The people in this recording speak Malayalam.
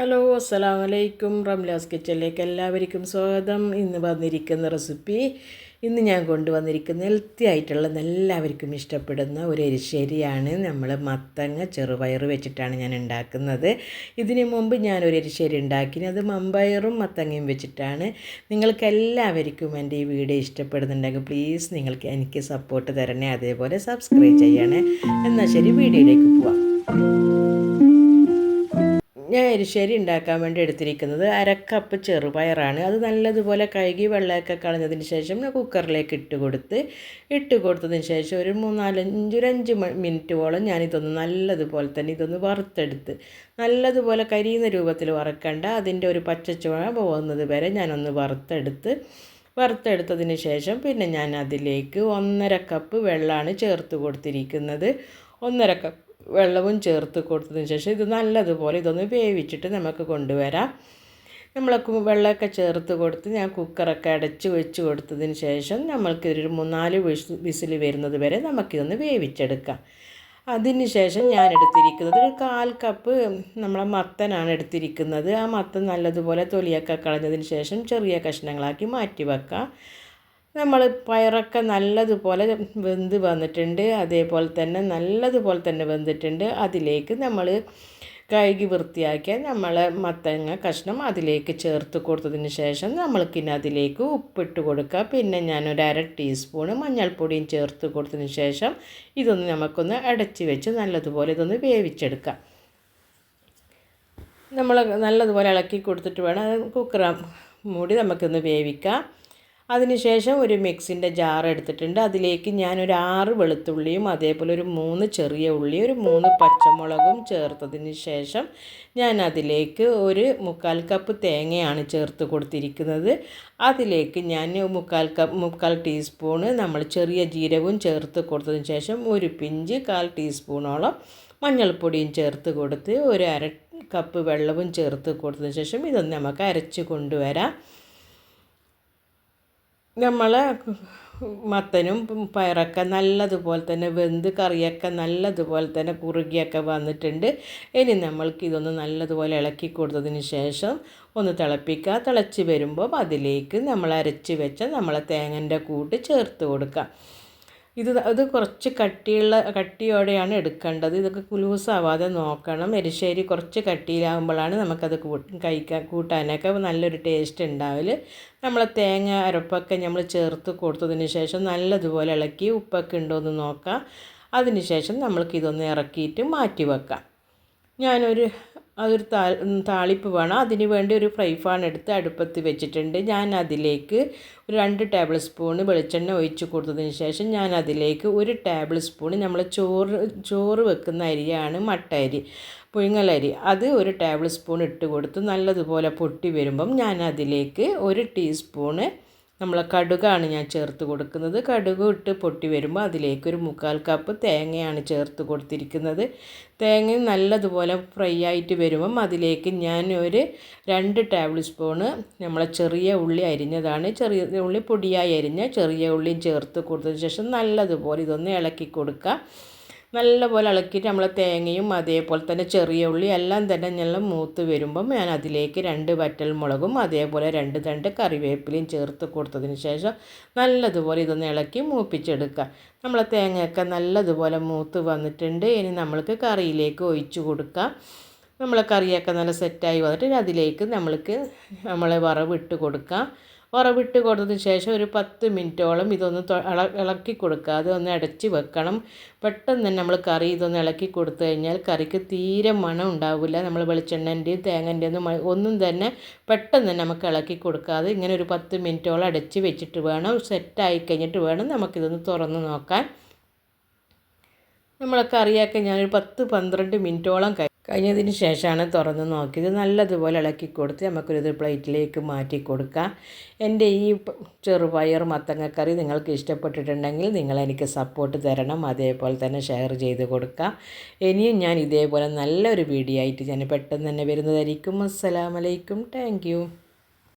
ഹലോ അസ്സലാം വലൈക്കും റംലാസ് കിച്ചണിലേക്ക് എല്ലാവർക്കും സ്വാഗതം. ഇന്ന് വന്നിരിക്കുന്ന റെസിപ്പി ഇന്ന് ഞാൻ കൊണ്ടുവന്നിരിക്കുന്ന ഹെൽത്തി ആയിട്ടുള്ള എല്ലാവർക്കും ഇഷ്ടപ്പെടുന്ന ഒരു എരിശ്ശേരിയാണ്. നമ്മൾ മത്തങ്ങ ചെറുപയർ വെച്ചിട്ടാണ് ഞാൻ ഉണ്ടാക്കുന്നത്. ഇതിനു മുമ്പ് ഞാൻ ഒരു എരിശ്ശേരി ഉണ്ടാക്കി അത് മമ്പയറും മത്തങ്ങയും വെച്ചിട്ടാണ്. നിങ്ങൾക്ക് എല്ലാവർക്കും എന്റെ ഈ വീഡിയോ ഇഷ്ടപ്പെടുന്നുണ്ടെങ്കിൽ പ്ലീസ് നിങ്ങൾക്ക് എനിക്ക് സപ്പോർട്ട് തരണേ. അതേപോലെ സബ്സ്ക്രൈബ് ചെയ്യണേ. എന്നാൽ ശരി വീഡിയോയിലേക്ക് പോവാം. ഞാൻ എരിശ്ശേരി ഉണ്ടാക്കാൻ വേണ്ടി എടുത്തിരിക്കുന്നത് അരക്കപ്പ് ചെറുപയറാണ്. അത് നല്ലതുപോലെ കഴുകി വെള്ളമൊക്കെ കളഞ്ഞതിന് ശേഷം ഞാൻ കുക്കറിലേക്ക് ഇട്ട് കൊടുത്ത് ഇട്ട് കൊടുത്തതിന് ശേഷം ഒരു മൂന്നാലഞ്ച് ഒരു അഞ്ച് മിനിറ്റോളം ഞാനിതൊന്ന് നല്ലതുപോലെ തന്നെ ഇതൊന്ന് വറുത്തെടുത്ത് നല്ലതുപോലെ കരിയുന്ന രൂപത്തിൽ വറക്കണ്ട. അതിന്റെ ഒരു പച്ചച്ചുവ പോകുന്നത് വരെ ഞാനൊന്ന് വറുത്തെടുത്ത് വറുത്തെടുത്തതിന് ശേഷം പിന്നെ ഞാൻ അതിലേക്ക് ഒന്നര കപ്പ് വെള്ളമാണ് ചേർത്ത് കൊടുത്തിരിക്കുന്നത്. ഒന്നര കപ്പ് വെള്ളവും ചേർത്ത് കൊടുത്തതിന് ശേഷം ഇത് നല്ലതുപോലെ ഇതൊന്ന് വേവിച്ചിട്ട് നമുക്ക് കൊണ്ടുവരാം. നമ്മൾ വെള്ളമൊക്കെ ചേർത്ത് കൊടുത്ത് ഞാൻ കുക്കറൊക്കെ അടച്ച് വെച്ച് കൊടുത്തതിന് ശേഷം നമ്മൾക്ക് ഒരു മൂന്നാൽ വിസിൽ വരുന്നത് വരെ നമുക്കിതൊന്ന് വേവിച്ചെടുക്കാം. അതിന് ശേഷം ഞാൻ എടുത്തിരിക്കുന്നത് ഒരു കാൽ കപ്പ് നമ്മളെ മത്തനാണ് എടുത്തിരിക്കുന്നത്. ആ മത്തൻ നല്ലതുപോലെ തൊലിയൊക്കെ കളഞ്ഞതിന് ശേഷം ചെറിയ കഷ്ണങ്ങളാക്കി മാറ്റി വെക്കാം. നമ്മൾ പയറൊക്കെ നല്ലതുപോലെ വെന്ത് വന്നിട്ടുണ്ട്. അതേപോലെ തന്നെ നല്ലതുപോലെ തന്നെ വെന്തിട്ടുണ്ട്. അതിലേക്ക് നമ്മൾ കഴുകി വൃത്തിയാക്കിയ നമ്മളെ മത്തങ്ങ കഷ്ണം അതിലേക്ക് ചേർത്ത് കൊടുത്തതിന് ശേഷം നമ്മൾക്കിനി അതിലേക്ക് ഉപ്പിട്ട് കൊടുക്കുക. പിന്നെ ഞാനൊരു അര ടീസ്പൂണ് മഞ്ഞൾപ്പൊടിയും ചേർത്ത് കൊടുത്തതിന് ശേഷം ഇതൊന്ന് നമുക്കൊന്ന് അടച്ച് വെച്ച് നല്ലതുപോലെ ഇതൊന്ന് വേവിച്ചെടുക്കാം. നമ്മൾ നല്ലതുപോലെ ഇളക്കി കൊടുത്തിട്ട് വേണം. കുക്കർ മൂടി നമുക്കൊന്ന് വേവിക്കാം. അതിനുശേഷം ഒരു മിക്സിന്റെ ജാർ എടുത്തിട്ടുണ്ട്. അതിലേക്ക് ഞാനൊരു ആറ് വെളുത്തുള്ളിയും അതേപോലെ ഒരു മൂന്ന് ചെറിയ ഉള്ളി ഒരു മൂന്ന് പച്ചമുളകും ചേർത്തതിന് ശേഷം ഞാൻ അതിലേക്ക് ഒരു മുക്കാൽ കപ്പ് തേങ്ങയാണ് ചേർത്ത് കൊടുത്തിരിക്കുന്നത്. അതിലേക്ക് ഞാൻ മുക്കാൽ കപ്പ് മുക്കാൽ ടീസ്പൂണ് നമ്മൾ ചെറിയ ജീരകവും ചേർത്ത് കൊടുത്തതിന് ശേഷം ഒരു പിഞ്ച് കാൽ ടീസ്പൂണോളം മഞ്ഞൾപ്പൊടിയും ചേർത്ത് കൊടുത്ത് ഒരു അര കപ്പ് വെള്ളവും ചേർത്ത് കൊടുത്തതിന് ശേഷം ഇതൊന്ന് നമുക്ക് അരച്ച് കൊണ്ടുവരാം. നമ്മൾ മത്തനും പയറൊക്കെ നല്ലതുപോലെ തന്നെ വെന്ത് കറിയൊക്കെ നല്ലതുപോലെ തന്നെ കുറുകിയൊക്കെ വന്നിട്ടുണ്ട്. ഇനി നമ്മൾക്ക് ഇതൊന്ന് നല്ലതുപോലെ ഇളക്കി കൊടുത്തതിന് ശേഷം ഒന്ന് തിളപ്പിക്കുക. തിളച്ച് വരുമ്പോൾ അതിലേക്ക് നമ്മൾ അരച്ച് വെച്ച നമ്മളെ തേങ്ങന്റെ കൂട്ട് ചേർത്ത് കൊടുക്കുക. ഇത് അത് കുറച്ച് കട്ടിയുള്ള കട്ടിയോടെയാണ് എടുക്കേണ്ടത്. ഇതൊക്കെ കുലൂസാവാതെ നോക്കണം. എരിശ്ശേരി കുറച്ച് കട്ടിയിലാകുമ്പോഴാണ് നമുക്കത് കഴിക്കാൻ കൂട്ടാനൊക്കെ നല്ലൊരു ടേസ്റ്റ് ഉണ്ടാവൽ നമ്മൾ തേങ്ങ അരപ്പൊക്കെ നമ്മൾ ചേർത്ത് കൊടുത്തതിന് ശേഷം നല്ലതുപോലെ ഇളക്കി ഉപ്പൊക്കെ ഉണ്ടോ എന്ന് നോക്കാം. അതിന് ശേഷം നമ്മൾക്കിതൊന്ന് ഇറക്കിയിട്ട് മാറ്റി വെക്കാം. ഞാനൊരു അതൊരു താ താളിപ്പ് വേണം. അതിന് വേണ്ടി ഒരു ഫ്രൈ ഫാൻ എടുത്ത് അടുപ്പത്ത് വെച്ചിട്ടുണ്ട്. ഞാൻ അതിലേക്ക് ഒരു രണ്ട് ടേബിൾ സ്പൂണ് വെളിച്ചെണ്ണ ഒഴിച്ച് കൊടുത്തതിന് ശേഷം ഞാൻ അതിലേക്ക് ഒരു ടേബിൾ സ്പൂണ് നമ്മൾ ചോറ് ചോറ് വെക്കുന്ന അരിയാണ് മട്ട അരി പുഴുങ്ങലരി അത് ഒരു ടേബിൾ സ്പൂൺ ഇട്ട് കൊടുത്ത് നല്ലതുപോലെ പൊട്ടി വരുമ്പം ഞാൻ അതിലേക്ക് ഒരു ടീസ്പൂണ് നമ്മൾ കടുകാണ് ഞാൻ ചേർത്ത് കൊടുക്കുന്നത്. കടുക് ഇട്ട് പൊട്ടി വരുമ്പോൾ അതിലേക്ക് ഒരു മുക്കാൽ കപ്പ് തേങ്ങയാണ് ചേർത്ത് കൊടുത്തിരിക്കുന്നത്. തേങ്ങ നല്ലതുപോലെ ഫ്രൈ ആയിട്ട് വരുമ്പം അതിലേക്ക് ഞാൻ ഒരു രണ്ട് ടേബിൾ സ്പൂണ് നമ്മളെ ചെറിയ ഉള്ളി അരിഞ്ഞതാണ്. ചെറിയ ഉള്ളി പൊടിയായി അരിഞ്ഞ ചെറിയ ഉള്ളിയും ചേർത്ത് കൊടുത്തതിന് ശേഷം നല്ലതുപോലെ ഇതൊന്ന് ഇളക്കി കൊടുക്കുക. നല്ലപോലെ ഇളക്കിയിട്ട് നമ്മൾ തേങ്ങയും അതേപോലെ തന്നെ ചെറിയ ഉള്ളി എല്ലാം തന്നെ നല്ല മൂത്ത് വരുമ്പം ഞാൻ അതിലേക്ക് രണ്ട് വറ്റൽ മുളകും അതേപോലെ രണ്ട് തണ്ട് കറിവേപ്പിലയും ചേർത്ത് കൊടുത്തതിന് ശേഷം നല്ലതുപോലെ ഇതൊന്ന് ഇളക്കി മൂപ്പിച്ചെടുക്കുക. നമ്മളെ തേങ്ങയൊക്കെ നല്ലതുപോലെ മൂത്ത് വന്നിട്ടുണ്ട്. ഇനി നമ്മൾക്ക് കറിയിലേക്ക് ഒഴിച്ചു കൊടുക്കാം. നമ്മളെ കറിയൊക്കെ നല്ല സെറ്റായി വന്നിട്ട് അതിലേക്ക് നമ്മൾക്ക് നമ്മളെ വറവ് ഇട്ട് കൊടുക്കാം. ഉറവിട്ട് കൊടുത്തതിന് ശേഷം ഒരു പത്ത് മിനിറ്റോളം ഇതൊന്ന് ഇളക്കി കൊടുക്കുക. അതൊന്ന് അടച്ച് വെക്കണം. പെട്ടെന്ന് തന്നെ നമ്മൾ കറി ഇതൊന്ന് ഇളക്കി കൊടുത്തു കഴിഞ്ഞാൽ കറിക്ക് തീരെ മണം ഉണ്ടാവില്ല. നമ്മൾ വെളിച്ചെണ്ണന്റെയും തേങ്ങന്റെയും ഒന്നും തന്നെ പെട്ടെന്ന് തന്നെ നമുക്ക് ഇളക്കി കൊടുക്കാതെ ഇങ്ങനെ ഒരു പത്ത് മിനിറ്റോളം അടച്ച് വെച്ചിട്ട് വേണം. സെറ്റായി കഴിഞ്ഞിട്ട് വേണം നമുക്കിതൊന്ന് തുറന്ന് നോക്കാൻ. നമ്മളെ കറിയൊക്കെ ഞാനൊരു പത്ത് പന്ത്രണ്ട് മിനിറ്റോളം കഴിഞ്ഞതിന് ശേഷമാണ് തുറന്ന് നോക്കിയത്. നല്ലതുപോലെ ഇളക്കി കൊടുത്ത് നമുക്കൊരു പ്ലേറ്റിലേക്ക് മാറ്റി കൊടുക്കാം. എന്റെ ഈ ചെറുപയർ മത്തങ്ങക്കറി നിങ്ങൾക്ക് ഇഷ്ടപ്പെട്ടിട്ടുണ്ടെങ്കിൽ നിങ്ങൾ എനിക്ക് സപ്പോർട്ട് തരണം. അതേപോലെ തന്നെ ഷെയർ ചെയ്ത് കൊടുക്കാം. ഇനിയും ഞാൻ ഇതേപോലെ നല്ലൊരു വീഡിയോ ആയിട്ട് ഞാൻ പെട്ടെന്ന് തന്നെ വരുന്നതായിരിക്കും. അസ്സലാമലൈക്കും താങ്ക്